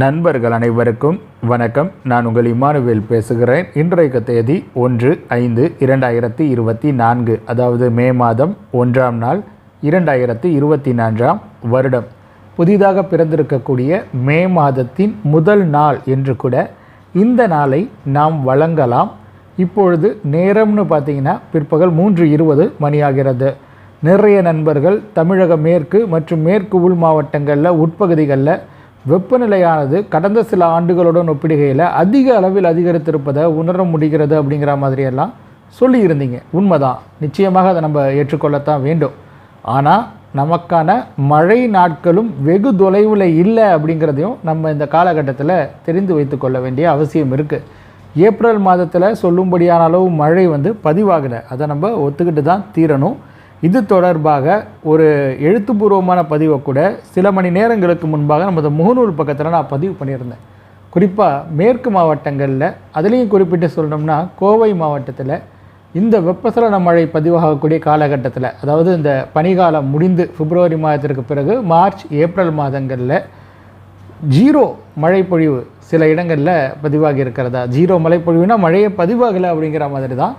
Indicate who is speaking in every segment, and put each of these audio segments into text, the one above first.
Speaker 1: நண்பர்கள் அனைவருக்கும் வணக்கம். நான் உங்கள் இமானுவேல் பேசுகிறேன். இன்றைக்கு தேதி ஒன்று ஐந்து இரண்டாயிரத்தி இருபத்தி நான்கு அதாவது மே மாதம் ஒன்றாம் நாள் இரண்டாயிரத்தி இருபத்தி நான்காம் வருடம். புதிதாக பிறந்திருக்கக்கூடிய மே மாதத்தின் முதல் நாள் என்று கூட இந்த நாளை நாம் வழங்கலாம். இப்பொழுது நேரம்னு பார்த்தீங்கன்னா பிற்பகல் மூன்று இருபது மணியாகிறது. நிறைய நண்பர்கள் தமிழக மேற்கு மற்றும் மேற்கு உள் மாவட்டங்களில் உட்பகுதிகளில் வெப்பநிலையானது கடந்த சில ஆண்டுகளுடன் ஒப்பிடுகையில் அதிக அளவில் அதிகரித்திருப்பதை உணர முடிகிறது அப்படிங்கிற மாதிரியெல்லாம் சொல்லியிருந்தீங்க. உண்மைதான். நிச்சயமாக அதை நம்ம ஏற்றுக்கொள்ளத்தான் வேண்டும். ஆனால் நமக்கான மழை நாட்களும் வெகு தொலைவில் இல்லை அப்படிங்கிறதையும் நம்ம இந்த காலகட்டத்தில் தெரிந்து வைத்து கொள்ள வேண்டிய அவசியம் இருக்குது ஏப்ரல் மாதத்தில் சொல்லும்படியான அளவு மழை வந்து பதிவாகலை. அதை நம்ம ஒத்துக்கிட்டு தான் தீரணும். இது தொடர்பாக ஒரு எழுத்துப்பூர்வமான பதிவை கூட சில மணி நேரங்களுக்கு முன்பாக நமது முகநூல் பக்கத்தில் நான் பதிவு பண்ணியிருந்தேன். குறிப்பாக மேற்கு மாவட்டங்களில் அதுலேயும் குறிப்பிட்டு சொல்லணும்னா கோவை மாவட்டத்தில் இந்த வெப்பசலன மழை பதிவாகக்கூடிய காலகட்டத்தில் அதாவது இந்த பனிகாலம் முடிந்து பிப்ரவரி மாதத்திற்கு பிறகு மார்ச் ஏப்ரல் மாதங்களில் ஜீரோ மழைப்பொழிவு சில இடங்களில் பதிவாகி இருக்கிறதா? ஜீரோ மழைப்பொழிவுனா மழையை பதிவாகலை அப்படிங்கிற மாதிரி தான்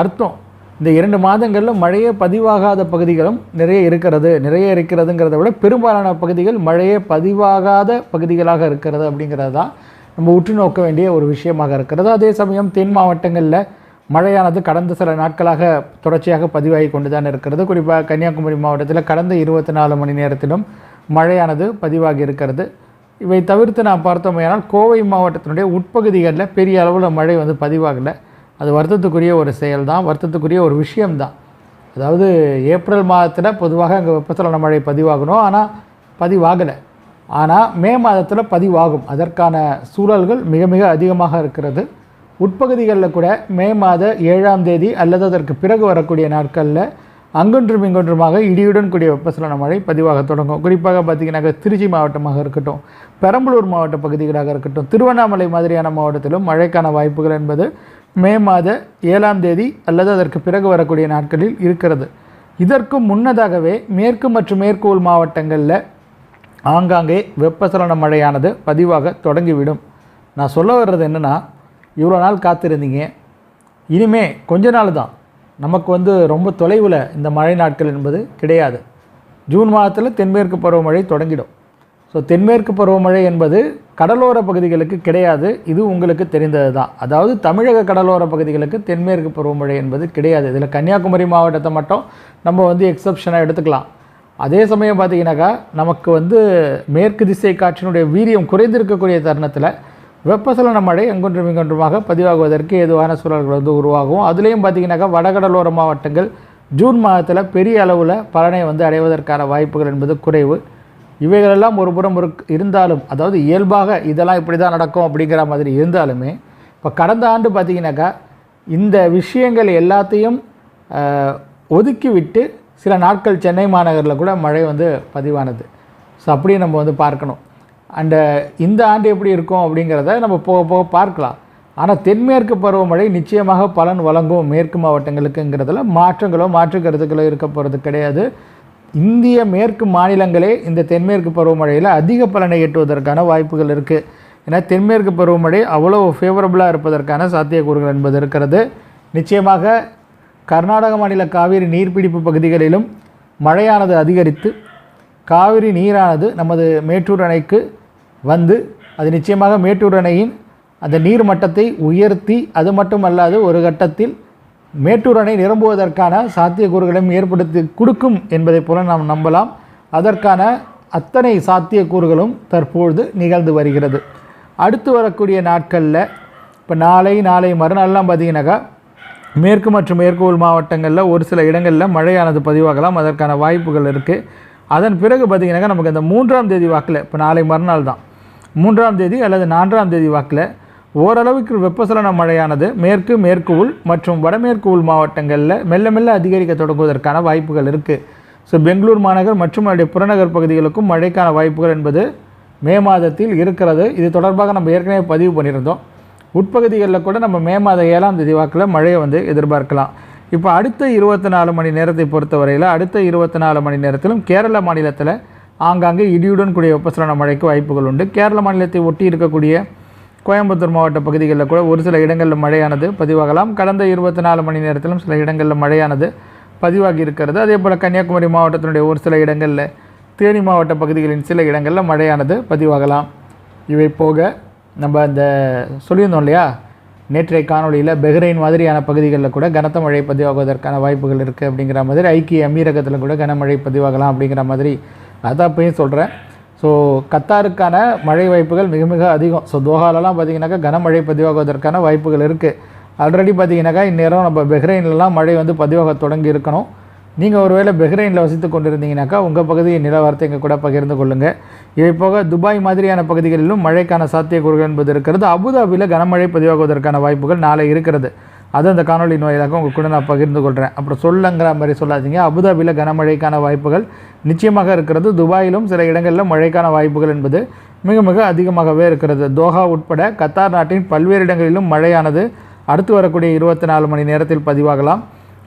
Speaker 1: அர்த்தம். இந்த இரண்டு மாதங்களில் மழையே பதிவாகாத பகுதிகளும் நிறைய இருக்கிறது. நிறைய இருக்கிறதுங்கிறத விட பெரும்பாலான பகுதிகள் மழையே பதிவாகாத பகுதிகளாக இருக்கிறது அப்படிங்கிறது தான் நம்ம உற்று நோக்க வேண்டிய ஒரு விஷயமாக இருக்கிறது. அதே சமயம் தென் மாவட்டங்களில் மழையானது கடந்த சில நாட்களாக தொடர்ச்சியாக பதிவாகி கொண்டு தான் இருக்கிறது. குறிப்பாக கன்னியாகுமரி மாவட்டத்தில் கடந்த இருபத்தி நாலு மணி நேரத்திலும் மழையானது பதிவாகி இருக்கிறது. இவை தவிர்த்து நான் பார்த்தோமையானால் கோவை மாவட்டத்தினுடைய உட்பகுதிகளில் பெரிய அளவில் மழை வந்து பதிவாகலை. அது வருத்தத்துக்குரிய ஒரு செயல் தான் வருத்தத்துக்குரிய ஒரு விஷயம்தான். அதாவது ஏப்ரல் மாதத்தில் பொதுவாக அங்கே வெப்பசலன மழை பதிவாகணும். ஆனால் பதிவாகலை. ஆனால் மே மாதத்தில் பதிவாகும். அதற்கான சூழல்கள் மிக மிக அதிகமாக இருக்கிறது. உட்பகுதிகளில் கூட மே மாத ஏழாம் தேதி அல்லது அதற்கு பிறகு வரக்கூடிய நாட்களில் அங்கொன்றும் இங்கொன்றுமாக இடியுடன் கூடிய வெப்பசலன மழை பதிவாக தொடங்கும். குறிப்பாக பார்த்திங்கனாக்கா திருச்சி மாவட்டமாக இருக்கட்டும் பெரம்பலூர் மாவட்ட பகுதிகளாக இருக்கட்டும் திருவண்ணாமலை மாதிரியான மாவட்டத்திலும் மழைக்கான வாய்ப்புகள் என்பது மே மாத ஏழாம் தேதி அல்லது அதற்கு பிறகு வரக்கூடிய நாட்களில் இருக்கிறது. இதற்கு முன்னதாகவே மேற்கு மற்றும் மேற்கூல் மாவட்டங்களில் ஆங்காங்கே வெப்பசலன மழையானது பதிவாக தொடங்கிவிடும். நான் சொல்ல வர்றது என்னென்னா இவ்வளோ நாள் காத்திருந்தீங்க. இனிமே கொஞ்ச நாள் தான். நமக்கு வந்து ரொம்ப தொலைவில் இந்த மழை நாட்கள் என்பது கிடையாது. ஜூன் மாதத்தில் தென்மேற்கு பருவமழை தொடங்கிடும். ஸோ தென்மேற்கு பருவமழை என்பது கடலோர பகுதிகளுக்கு கிடையாது. இது உங்களுக்கு தெரிந்தது தான். அதாவது தமிழக கடலோர பகுதிகளுக்கு தென்மேற்கு பருவமழை என்பது கிடையாது. இதில் கன்னியாகுமரி மாவட்டத்தை மட்டும் நம்ம வந்து எக்ஸப்ஷனாக எடுத்துக்கலாம். அதே சமயம் பார்த்தீங்கன்னாக்கா நமக்கு வந்து மேற்கு திசை காற்றினுடைய வீரியம் குறைந்திருக்கக்கூடிய தருணத்தில் வெப்பசலன மழை அங்கொன்றும் இங்கொன்றுமாக பதிவாகுவதற்கு ஏதுவான சூழல்கள் வந்து உருவாகும். அதுலேயும் பார்த்தீங்கன்னாக்கா வடகடலோர மாவட்டங்கள் ஜூன் மாதத்தில் பெரிய அளவில் பலனை வந்து அடைவதற்கான வாய்ப்புகள் என்பது குறைவு. இவைகளெல்லாம் ஒரு புறம் ஒரு இருந்தாலும் அதாவது இயல்பாக இதெல்லாம் இப்படி தான் நடக்கும் அப்படிங்கிற மாதிரி இருந்தாலுமே இப்போ கடந்த ஆண்டு பார்த்தீங்கன்னாக்கா இந்த விஷயங்கள் எல்லாத்தையும் ஒதுக்கிவிட்டு சில நாட்கள் சென்னை மாநகரில் கூட மழை வந்து பதிவானது. ஸோ அப்படியே நம்ம வந்து பார்க்கணும். அண்டு இந்த ஆண்டு எப்படி இருக்கும் அப்படிங்கிறத நம்ம போக போக பார்க்கலாம். ஆனால் தென்மேற்கு பருவமழை நிச்சயமாக பலன் வழங்கும் மேற்கு மாவட்டங்களுக்குங்கிறதுல மாற்றங்களோ மாற்று கருத்துக்களோ இருக்க போகிறது கிடையாது. இந்திய மேற்கு மாநிலங்களே இந்த தென்மேற்கு பருவமழையில் அதிக பலனை எட்டுவதற்கான வாய்ப்புகள் இருக்குது ஏன்னா தென்மேற்கு பருவமழை அவ்வளோ ஃபேவரபுளாக இருப்பதற்கான சாத்தியக்கூறுகள் என்பது இருக்கிறது. நிச்சயமாக கர்நாடக மாநில காவிரி நீர்பிடிப்பு பகுதிகளிலும் மழையானது அதிகரித்து காவிரி நீரானது நமது மேட்டூர் அணைக்கு வந்து அது நிச்சயமாக மேட்டூர் அணையின் அந்த நீர் மட்டத்தை உயர்த்தி அது மட்டுமல்லாது ஒரு கட்டத்தில் மேட்டூர் அணை நிரம்புவதற்கான சாத்தியக்கூறுகளையும் ஏற்படுத்தி கொடுக்கும் என்பதைப் போல நாம் நம்பலாம். அதற்கான அத்தனை சாத்தியக்கூறுகளும் தற்பொழுது நிகழ்ந்து வருகிறது. அடுத்து வரக்கூடிய நாட்களில் இப்போ நாளை நாளை மறுநாள்லாம் பார்த்தீங்கன்னாக்கா மேற்கு மற்றும் மேற்கு உள் மாவட்டங்களில் ஒரு சில இடங்களில் மழையானது பதிவாகலாம். அதற்கான வாய்ப்புகள் இருக்குது அதன் பிறகு பார்த்திங்கனாக்கா நமக்கு இந்த மூன்றாம் தேதி வாக்கில் இப்போ நாளை மறுநாள் தான் மூன்றாம் தேதி அல்லது நான்காம் தேதி வாக்கில் ஓரளவுக்கு வெப்பசலன மழையானது மேற்கு மேற்கு உள் மற்றும் வடமேற்கு உள் மாவட்டங்களில் மெல்ல மெல்ல அதிகரிக்க தொடங்குவதற்கான வாய்ப்புகள் இருக்குது ஸோ பெங்களூர் மாநகர் மற்றும் அதனுடைய புறநகர் பகுதிகளுக்கும் மழைக்கான வாய்ப்புகள் என்பது மே மாதத்தில் இருக்கிறது. இது தொடர்பாக நம்ம ஏற்கனவே பதிவு பண்ணியிருந்தோம். உட்பகுதிகளில் கூட நம்ம மே மாத ஏழாம் தேதி வாக்கில் மழையை வந்து எதிர்பார்க்கலாம். இப்போ அடுத்த இருபத்தி நாலு மணி நேரத்தை பொறுத்தவரையில் அடுத்த இருபத்தி நாலு மணி நேரத்திலும் கேரள மாநிலத்தில் ஆங்காங்கே இடியுடன் கூடிய வெப்பசலன மழைக்கு வாய்ப்புகள் உண்டு. கேரள மாநிலத்தை ஒட்டி இருக்கக்கூடிய கோயம்புத்தூர் மாவட்ட பகுதிகளில் கூட ஒரு சில இடங்களில் மழையானது பதிவாகலாம். கடந்த இருபத்தி நாலு மணி நேரத்திலும் சில இடங்களில் மழையானது பதிவாகி இருக்கிறது. அதே போல் கன்னியாகுமரி மாவட்டத்தினுடைய ஒரு சில இடங்களில் தேனி மாவட்ட பகுதிகளின் சில இடங்களில் மழையானது பதிவாகலாம். இவை போக நம்ம அந்த சொல்லியிருந்தோம் இல்லையா? நேற்றைய காணொளியில் பெஹ்ரைன் மாதிரியான பகுதிகளில் கூட கனத்த மழை பதிவாகுவதற்கான வாய்ப்புகள் இருக்குது அப்படிங்கிற மாதிரி ஐக்கிய அமீரகத்தில் கூட கனமழை பதிவாகலாம் அப்படிங்கிற மாதிரி அதான் அப்பயும் சொல்கிறேன் ஸோ கத்தாருக்கான மழை வாய்ப்புகள் மிக மிக அதிகம். ஸோ தோஹாலலாம் பார்த்திங்கனாக்கா கனமழை பதிவாகுவதற்கான வாய்ப்புகள் இருக்குது ஆல்ரெடி பார்த்தீங்கன்னாக்கா இந்நேரம் நம்ம பெஹ்ரைன்லலாம் மழை வந்து பதிவாக தொடங்கி இருக்கணும். நீங்கள் ஒருவேளை பெஹ்ரைனில் வசித்து கொண்டிருந்தீங்கனாக்கா உங்கள் பகுதியின் நிலவரத்தை இங்கே கூட பகிர்ந்து கொள்ளுங்கள் இவை போக துபாய் மாதிரியான பகுதிகளிலும் மழைக்கான சாத்தியக்கூறுகள் என்பது இருக்கிறது. அபுதாபியில் கனமழை பதிவாகுவதற்கான வாய்ப்புகள் நாளை இருக்கிறது. அது அந்த காணொலியின் வாயிலாக உங்கள் கூட நான் பகிர்ந்து கொள்கிறேன் அப்புறம் சொல்லுங்கிற மாதிரி சொல்லாதீங்க. அபுதாபியில் கனமழைக்கான வாய்ப்புகள் நிச்சயமாக இருக்கிறது. துபாயிலும் சில இடங்களில் மழைக்கான வாய்ப்புகள் என்பது மிக மிக அதிகமாகவே இருக்கிறது. தோஹா உட்பட கத்தார் நாட்டின் பல்வேறு இடங்களிலும் மழையானது அடுத்து வரக்கூடிய இருபத்தி நாலு மணி நேரத்தில் பதிவாகலாம்.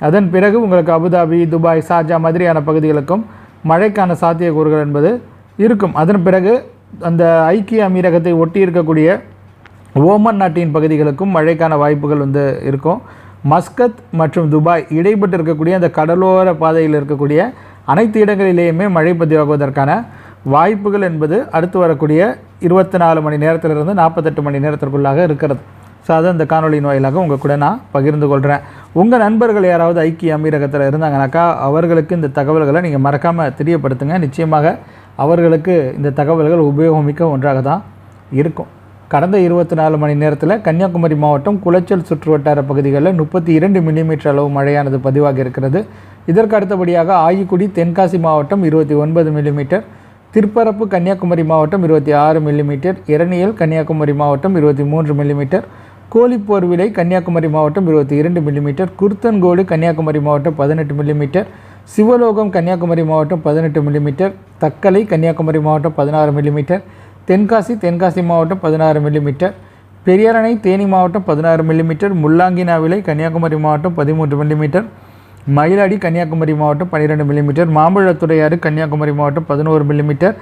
Speaker 1: அதன் பிறகு உங்களுக்கு அபுதாபி துபாய் ஷார்ஜா மாதிரியான பகுதிகளுக்கும் மழைக்கான சாத்தியக்கூறுகள் என்பது இருக்கும். அதன் பிறகு அந்த ஐக்கிய அமீரகத்தை ஒட்டி இருக்கக்கூடிய ஓமன் நாட்டின் பகுதிகளுக்கும் மழைக்கான வாய்ப்புகள் வந்து இருக்கும். மஸ்கத் மற்றும் துபாய் இடைப்பட்டு இருக்கக்கூடிய அந்த கடலோர பாதையில் இருக்கக்கூடிய அனைத்து இடங்களிலேயுமே மழை பதிவாகுவதற்கான வாய்ப்புகள் என்பது அடுத்து வரக்கூடிய இருபத்தி நாலு மணி நேரத்திலிருந்து நாற்பத்தெட்டு மணி நேரத்திற்குள்ளாக இருக்கிறது. ஸோ அதை இந்த காணொலியின் வாயிலாக உங்கள் கூட நான் பகிர்ந்து கொள்கிறேன் உங்கள் நண்பர்கள் யாராவது ஐக்கிய அமீரகத்தில் இருந்தாங்கனாக்கா அவர்களுக்கு இந்த தகவல்களை நீங்கள் மறக்காமல் தெரியப்படுத்துங்க. நிச்சயமாக அவர்களுக்கு இந்த தகவல்கள் உபயோகமிக்க ஒன்றாக தான் இருக்கும். கடந்த இருபத்தி நாலு மணி நேரத்தில் கன்னியாகுமரி மாவட்டம் குளச்சல் சுற்றுவட்டார பகுதிகளில் முப்பத்தி இரண்டு மில்லிமீட்டர் அளவு மழையானது பதிவாக இருக்கிறது. இதற்கு அடுத்தபடியாக ஆயிக்குடி தென்காசி மாவட்டம் இருபத்தி ஒன்பது மில்லிமீட்டர் திருப்பரப்பு கன்னியாகுமரி மாவட்டம் இருபத்தி ஆறு மில்லிமீட்டர் இரணியல் கன்னியாகுமரி மாவட்டம் இருபத்தி மூன்று மில்லிமீட்டர் கோழிப்போர்விலை கன்னியாகுமரி மாவட்டம் இருபத்தி இரண்டு மில்லிமீட்டர் குருத்தன்கோடு கன்னியாகுமரி மாவட்டம் பதினெட்டு மில்லிமீட்டர் சிவலோகம் கன்னியாகுமரி மாவட்டம் பதினெட்டு மில்லிமீட்டர் தக்கலை கன்னியாகுமரி மாவட்டம் பதினாறு மில்லிமீட்டர் தென்காசி தென்காசி மாவட்டம் பதினாறு மில்லிமீட்டர் பெரியாரணை தேனி மாவட்டம் பதினாறு மில்லிமீட்டர் முல்லாங்கினாவிலை கன்னியாகுமரி மாவட்டம் பதிமூன்று மில்லிமீட்டர் மயிலாடி கன்னியாகுமரி மாவட்டம் பன்னிரெண்டு மில்லிமீட்டர் மாம்பழத்துறையாறு கன்னியாகுமரி மாவட்டம் பதினோரு மில்லிமீட்டர்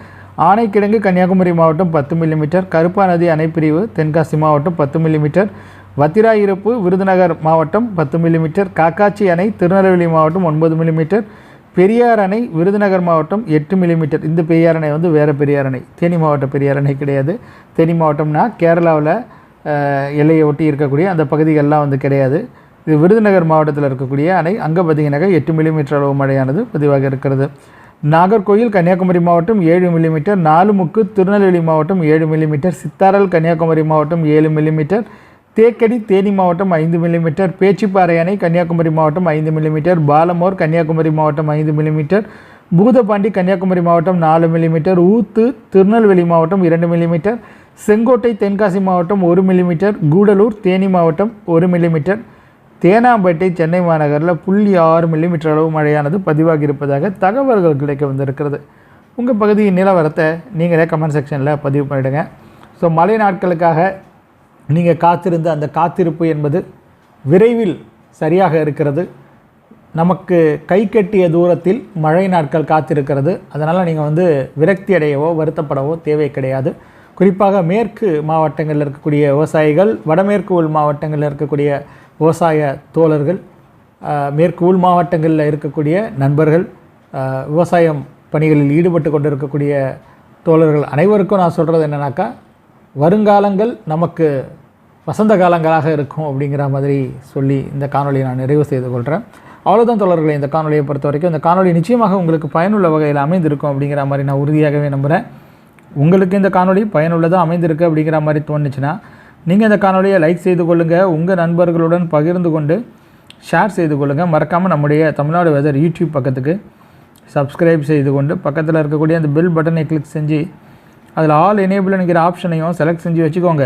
Speaker 1: ஆனைக்கிடங்கு கன்னியாகுமரி மாவட்டம் பத்து மில்லிமீட்டர் கருப்பா நதி அணைப்பிரிவு தென்காசி மாவட்டம் பத்து மில்லிமீட்டர் வத்திராயிருப்பு விருதுநகர் மாவட்டம் பத்து மில்லிமீட்டர் காக்காச்சி அணை திருநெல்வேலி மாவட்டம் ஒன்பது மில்லிமீட்டர் பெரியார் அணை விருதுநகர் மாவட்டம் எட்டு மில்லிமீட்டர் இந்த பெரியார் அணை வந்து வேறு பெரியார் அணை. தேனி மாவட்ட பெரியார் அணை கிடையாது. தேனி மாவட்டம்னா கேரளாவில் எல்லையை ஒட்டி இருக்கக்கூடிய அந்த பகுதிகள்லாம் வந்து கிடையாது. இது விருதுநகர் மாவட்டத்தில் இருக்கக்கூடிய அணை. அங்கே பார்த்தீங்கன்னாக்கா எட்டு மில்லிமீட்டர் அளவு மழையானது பதிவாக இருக்கிறது. நாகர்கோயில் கன்னியாகுமரி மாவட்டம் ஏழு மில்லிமீட்டர் நாலுமுக்கு திருநெல்வேலி மாவட்டம் ஏழு மில்லிமீட்டர் சித்தாரல் கன்னியாகுமரி மாவட்டம் ஏழு மில்லிமீட்டர் தேக்கடி தேனி மாவட்டம் ஐந்து மில்லிமீட்டர் பேச்சிப்பாறை அணை கன்னியாகுமரி மாவட்டம் ஐந்து மில்லிமீட்டர் பாலமோர் கன்னியாகுமரி மாவட்டம் ஐந்து மில்லிமீட்டர் பூதபாண்டி கன்னியாகுமரி மாவட்டம் நாலு மில்லிமீட்டர் ஊத்து திருநெல்வேலி மாவட்டம் இரண்டு மில்லிமீட்டர் செங்கோட்டை தென்காசி மாவட்டம் ஒரு மில்லிமீட்டர் கூடலூர் தேனி மாவட்டம் ஒரு மில்லிமீட்டர் தேனாம்பேட்டை சென்னை மாநகரில் புள்ளி ஆறு மில்லிமீட்டர் அளவு மழையானது பதிவாகி இருப்பதாக தகவல்கள் கிடைக்க வந்திருக்கிறது. உங்கள் பகுதியின் நிலவரத்தை நீங்களே கமெண்ட் செக்ஷனில் பதிவு பண்ணிவிடுங்க ஸோ மழை நாட்களுக்காக நீங்கள் காத்திருந்த அந்த காத்திருப்பு என்பது விரைவில் சரியாக இருக்கிறது. நமக்கு கை கட்டிய தூரத்தில் மழை நாட்கள் காத்திருக்கிறது. அதனால் நீங்கள் வந்து விரக்தி அடையவோ வருத்தப்படவோ தேவை கிடையாது. குறிப்பாக மேற்கு மாவட்டங்களில் இருக்கக்கூடிய விவசாயிகள் வடமேற்கு உள் மாவட்டங்களில் இருக்கக்கூடிய விவசாய தோழர்கள் மேற்கு உள் மாவட்டங்களில் இருக்கக்கூடிய நண்பர்கள் விவசாயம் பணிகளில் ஈடுபட்டு கொண்டிருக்கக்கூடிய தோழர்கள் அனைவருக்கும் நான் சொல்கிறது என்னன்னாக்கா வருங்காலங்கள் நமக்கு வசந்த காலங்களாக இருக்கும் அப்படிங்கிற மாதிரி சொல்லி இந்த காணொலியை நான் நிறைவு செய்து கொள்கிறேன் அவ்வளோதான் தொடர்களை இந்த காணொலியை பொறுத்த வரைக்கும் இந்த காணொலி நிச்சயமாக உங்களுக்கு பயனுள்ள வகையில் அமைந்திருக்கும் அப்படிங்கிற மாதிரி நான் உறுதியாகவே நம்புகிறேன் உங்களுக்கு இந்த காணொலி பயனுள்ளதாக அமைந்திருக்கு அப்படிங்கிற மாதிரி தோணுச்சுன்னா நீங்கள் இந்த காணொலியை லைக் செய்து கொள்ளுங்கள் உங்கள் நண்பர்களுடன் பகிர்ந்து கொண்டு ஷேர் செய்து கொள்ளுங்கள் மறக்காமல் நம்முடைய தமிழ்நாடு வெதர் யூடியூப் பக்கத்துக்கு சப்ஸ்கிரைப் செய்து கொண்டு பக்கத்தில் இருக்கக்கூடிய அந்த பெல் பட்டனை கிளிக் செஞ்சு அதில் ஆல் எனேபிள்ங்கிற ஆப்ஷனையும் செலக்ட் செஞ்சு வச்சுக்கோங்க.